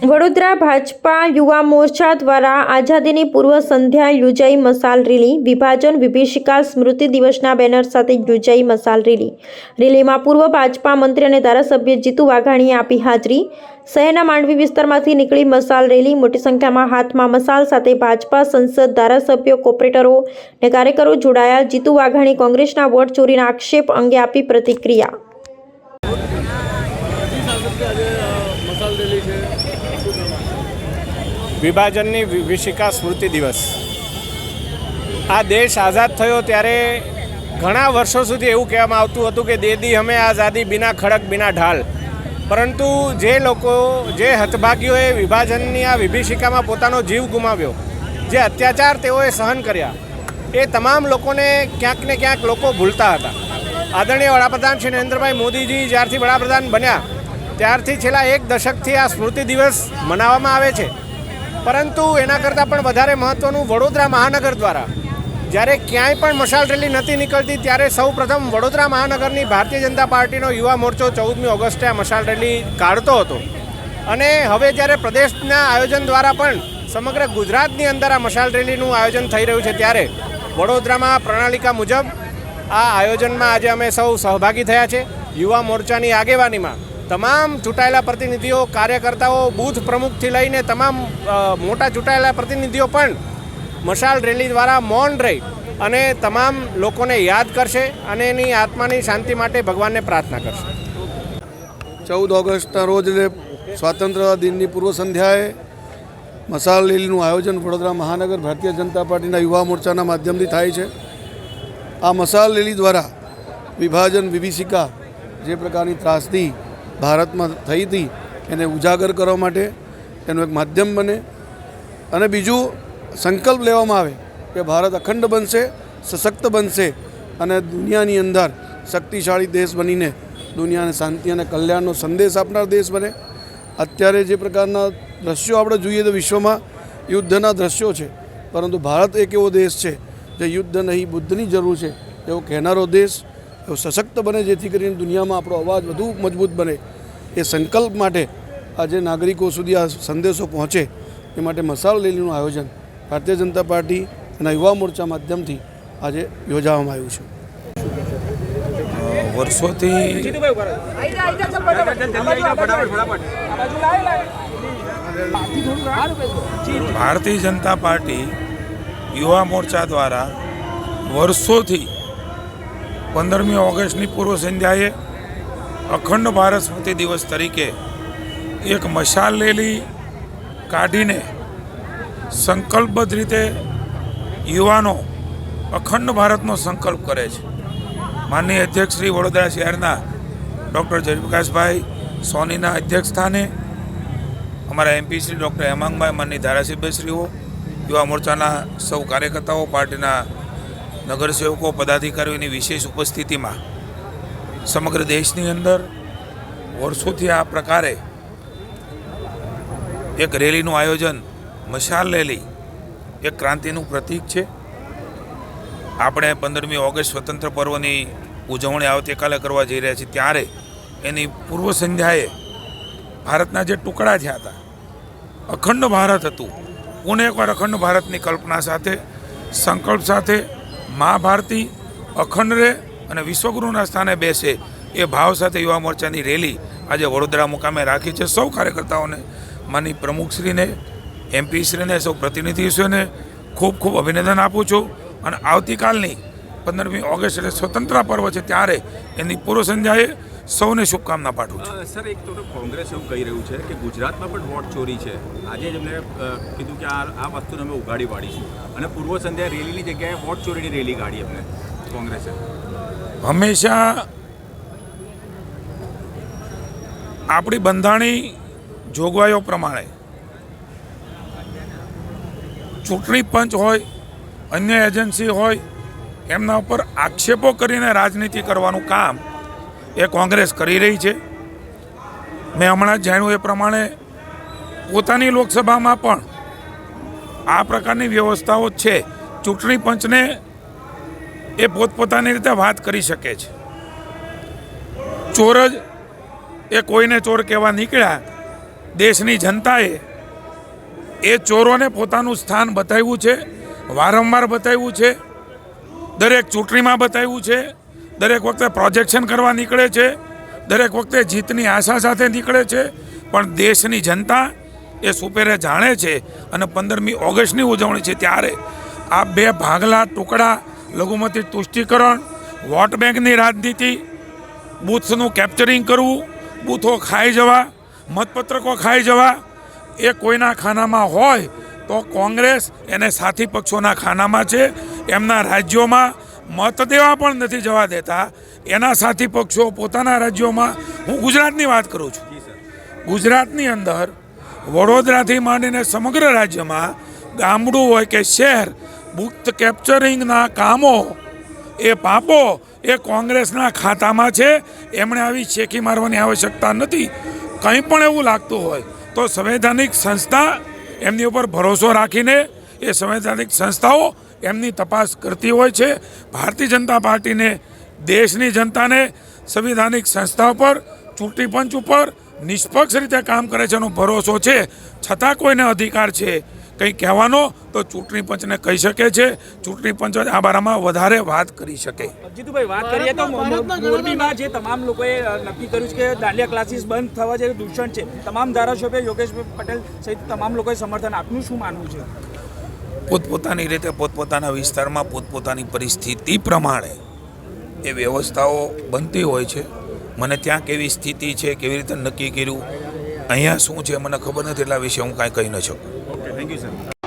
વડોદરા ભાજપા યુવા મોરચા દ્વારા આઝાદીની પૂર્વ સંધ્યા યોજાઈ મસાલ રેલી, વિભાજન, વિભીષિકા સ્મૃતિ દિવસના બેનર સાથે યોજાઈ મસાલ રેલી. રેલીમાં પૂર્વ ભાજપા મંત્રી અને ધારાસભ્ય જીતુ વાઘાણીએ આપી હાજરી. શહેરના માંડવી વિસ્તારમાંથી નીકળી મસાલ રેલી, મોટી સંખ્યામાં હાથમાં મસાલ સાથે ભાજપા સંસદ ધારાસભ્યો, કોર્પોરેટરો અને કાર્યકરો જોડાયા. જીતુ વાઘાણી કોંગ્રેસના વોટ ચોરીના આક્ષેપ અંગે આપી પ્રતિક્રિયા. વિભાજનની વિશિકા સ્મૃતિ દિવસ. આ દેશ આઝાદ થયો ત્યારે ઘણા વર્ષો સુધી એવું કહેવામાં આવતું હતું કે દેદી હમે આઝાદી બિના ખડક બિના ઢાલ. પરંતુ જે લોકો, જે હતભાગીઓએ વિભાજનની આ વિભીષિકામાં પોતાનો જીવ ગુમાવ્યો, જે અત્યાચાર તેઓએ સહન કર્યા, એ તમામ લોકોને ક્યાંક ને ક્યાંક લોકો ભૂલતા હતા. આદરણીય વડાપ્રધાન શ્રી નરેન્દ્રભાઈ મોદીજી જ્યારથી વડાપ્રધાન બન્યા, ત્યારથી છેલ્લા એક દશકથી આ સ્મૃતિ દિવસ મનાવવામાં આવે છે. પરંતુ એના કરતાં પણ વધારે મહત્ત્વનું વડોદરા મહાનગર દ્વારા. જ્યારે ક્યાંય પણ મશાલ રેલી નથી નીકળતી, ત્યારે સૌ પ્રથમ વડોદરા મહાનગરની ભારતીય જનતા પાર્ટીનો યુવા મોરચો ચૌદમી ઓગસ્ટે આ મશાલ રેલી કાઢતો હતો. અને હવે જ્યારે પ્રદેશના આયોજન દ્વારા પણ સમગ્ર ગુજરાતની અંદર આ મશાલ રેલીનું આયોજન થઈ રહ્યું છે, ત્યારે વડોદરામાં પ્રણાલિકા મુજબ આ આયોજનમાં આજે અમે સૌ સહભાગી થયા છે. યુવા મોરચાની આગેવાનીમાં તમામ ચૂંટાયેલા પ્રતિનિધિઓ, કાર્યકર્તાઓ, બૂથ પ્રમુખથી લઈને તમામ મોટા ચૂંટાયેલા પ્રતિનિધિઓ પણ મશાલ રેલી દ્વારા મૌન રહી અને તમામ લોકોને યાદ કરશે અને એની આત્માની શાંતિ માટે ભગવાનને પ્રાર્થના કરશે. ચૌદ ઓગસ્ટના રોજ સ્વાતંત્ર્ય દિનની પૂર્વ સંધ્યાએ મસાલ રેલીનું આયોજન વડોદરા મહાનગર ભારતીય જનતા પાર્ટીના યુવા મોરચાના માધ્યમથી થાય છે. આ મસાલ રેલી દ્વારા વિભાજન વિભીષિકા જે પ્રકારની ત્રાસદી ભારતમાં થઈ હતી, એને ઉજાગર કરવા માટે એનું એક માધ્યમ બને. અને બીજું સંકલ્પ લેવામાં આવે કે ભારત અખંડ બનશે, સશક્ત બનશે અને દુનિયાની અંદર શક્તિશાળી દેશ બનીને દુનિયાને શાંતિ અને કલ્યાણનો સંદેશ આપનાર દેશ બને. અત્યારે જે પ્રકારના દ્રશ્યો આપણે જોઈએ તો વિશ્વમાં યુદ્ધના દ્રશ્યો છે, પરંતુ ભારત એક એવો દેશ છે જે યુદ્ધ નહીં, બુદ્ધની જરૂર છે. એવો કહેનારો દેશ, એવો સશક્ત બને જેથી કરીને દુનિયામાં આપણો અવાજ વધુ મજબૂત બને. એ સંકલ્પ માટે આજે નાગરિકો સુધી આ સંદેશો પહોંચે એ માટે મસાલ રેલીનું આયોજન ભારતીય જનતા પાર્ટી અને યુવા મોરચા માધ્યમથી આજે યોજવામાં આવ્યું છે. વર્ષોથી ભારતીય જનતા પાર્ટી યુવા મોરચા દ્વારા વર્ષોથી પંદરમી ઓગસ્ટની પૂર્વ સંધ્યાએ અખંડ ભારત સ્મૃતિ દિવસ તરીકે એક મશાલ રેલી કાઢીને સંકલ્પબદ્ધ રીતે યુવાનો અખંડ ભારતનો સંકલ્પ કરે છે. માનનીય અધ્યક્ષ શ્રી વડોદરા શહેરના ડૉક્ટર જયપ્રકાશભાઈ સોનીના અધ્યક્ષ સ્થાને અમારા એમપી શ્રી ડૉક્ટર હેમાંગભાઈ માનની ધારાસભ્યશ્રીઓ, યુવા મોરચાના સૌ કાર્યકર્તાઓ, પાર્ટીના નગરસેવકો, પદાધિકારીઓની વિશેષ ઉપસ્થિતિમાં સમગ્ર દેશની અંદર વર્ષોથી આ પ્રકારે એક રેલીનું આયોજન, મશાલ રેલી, એક ક્રાંતિનું પ્રતીક છે. આપણે પંદરમી ઓગસ્ટ સ્વતંત્ર પર્વની ઉજવણી આવતીકાલે કરવા જઈ રહ્યા છીએ. ત્યારે એની પૂર્વ સંધ્યાએ ભારતના જે ટુકડા થયા હતા, અખંડ ભારત હતું. પુણે એકવાર અખંડ ભારતની કલ્પના સાથે, સંકલ્પ સાથે મા ભારતી અખંડ રહે અને વિશ્વગુરુના સ્થાને બેસે એ ભાવ સાથે યુવા મોરચાની રેલી આજે વડોદરા મુકામે રાખી છે સૌ કાર્યકર્તાઓને. માની પ્રમુખશ્રીને, એમપીશ્રીને, સૌ પ્રતિનિધિશ્રીને ખૂબ ખૂબ અભિનંદન આપું છું. અને આવતીકાલની પંદરમી ઓગસ્ટ એટલે સ્વતંત્ર પર્વ છે ત્યારે એની પૂર્વ સંધ્યાએ સૌને શુભકામના પાઠવું છું. સર, એક તો કોંગ્રેસ એવું કહી રહ્યું છે કે ગુજરાતમાં પણ વોટ ચોરી છે. આજે જ એમણે કીધું કે આ આ વસ્તુને અમે ઉગાડી પાડીશું. અને પૂર્વ સંધ્યા રેલીની જગ્યાએ વોટ ચોરીની રેલી કાઢી એમને કોંગ્રેસે. હંમેશા આપણી બંધાણી જોગવાઈઓ પ્રમાણે ચૂંટણી પંચ હોય, અન્ય એજન્સી હોય, એમના ઉપર આક્ષેપો કરીને રાજનીતિ કરવાનું કામ એ કોંગ્રેસ કરી રહી છે. મેં હમણાં જાણ્યું એ પ્રમાણે પોતાની લોકસભામાં પણ આ પ્રકારની વ્યવસ્થાઓ છે. ચૂંટણી પંચને એ પોતપોતાની રીતે વાત કરી શકે છે. ચોર જ એ કોઈને ચોર કહેવા નીકળ્યા, દેશની જનતાએ એ ચોરોને પોતાનું સ્થાન બતાવ્યું છે, વારંવાર બતાવ્યું છે, દરેક ચૂંટણીમાં બતાવ્યું છે, દરેક વખતે પ્રોજેક્શન કરવા નીકળે છે, દરેક વખતે જીતની આશા સાથે નીકળે છે, પણ દેશની જનતા એ સુપેરે જાણે છે અને પંદરમી ઓગસ્ટની ઉજવણી છે ત્યારે આ બે ભાગલા ટુકડા લઘુમતી તુષ્ટિકરણ વોટ બેંકની રાજનીતિ બૂથ્સનું કેપ્ચરિંગ કરવું બૂથો ખાઈ જવા મતપત્રકો ખાઈ જવા. એ કોઈના ખાનામાં હોય તો કોંગ્રેસ એને સાથી પક્ષોના ખાનામાં છે. એમના રાજ્યોમાં મત દેવા પણ નથી જવા દેતા. એના સાથી પક્ષો પોતાના રાજ્યોમાં હું ગુજરાતની વાત કરું છું. ગુજરાતની અંદર વડોદરાથી માંડીને સમગ્ર રાજ્યમાં ગામડું હોય કે શહેર બુથ કેપ્ચરિંગના કામો એ પાપો એ કોંગ્રેસના ખાતામાં છે. એમણે આવી શેખી મારવાની આવશ્યકતા નથી. કંઈ પણ એવું લાગતું હોય તો સંવૈધાનિક સંસ્થા એમની ઉપર ભરોસો રાખીને એ સંવૈધાનિક સંસ્થાઓ એમની તપાસ કરતી હોય છે. ભારતીય જનતા પાર્ટીને, દેશની જનતાને સંવિધાનિક સંસ્થા પર ચૂંટણી પંચ ઉપર નિષ્પક્ષ રીતે કામ કરે છે એનો ભરોસો છે. છતાં કોઈને અધિકાર છે. કંઈ કહેવાનો તો ચૂંટણી પંચને કહી શકે છે. ચૂંટણી પંચ આ બારામાં વધારે વાત કરી શકે. જીતુભાઈ વાત કરીએ તો મોરબીમાં જે તમામ લોકોએ નક્કી કર્યું છે કે દાંડિયા ક્લાસીસ બંધ થવા જે દૂષણ છે તમામ ધારાસભ્ય યોગેશભાઈ પટેલ સહિત તમામ લોકોએ સમર્થન આપનું શું માનવું છે? પોતપોતાની રીતે પોતપોતાના વિસ્તારમાં પોતપોતાની પરિસ્થિતિ પ્રમાણે એ વ્યવસ્થાઓ બનતી હોય છે. મને ત્યાં કેવી સ્થિતિ છે કેવી રીતે નક્કી કર્યું અહીંયા શું છે મને ખબર નથી એટલા વિશે હું કાંઈ કહી ન શકું. Thank you, sir.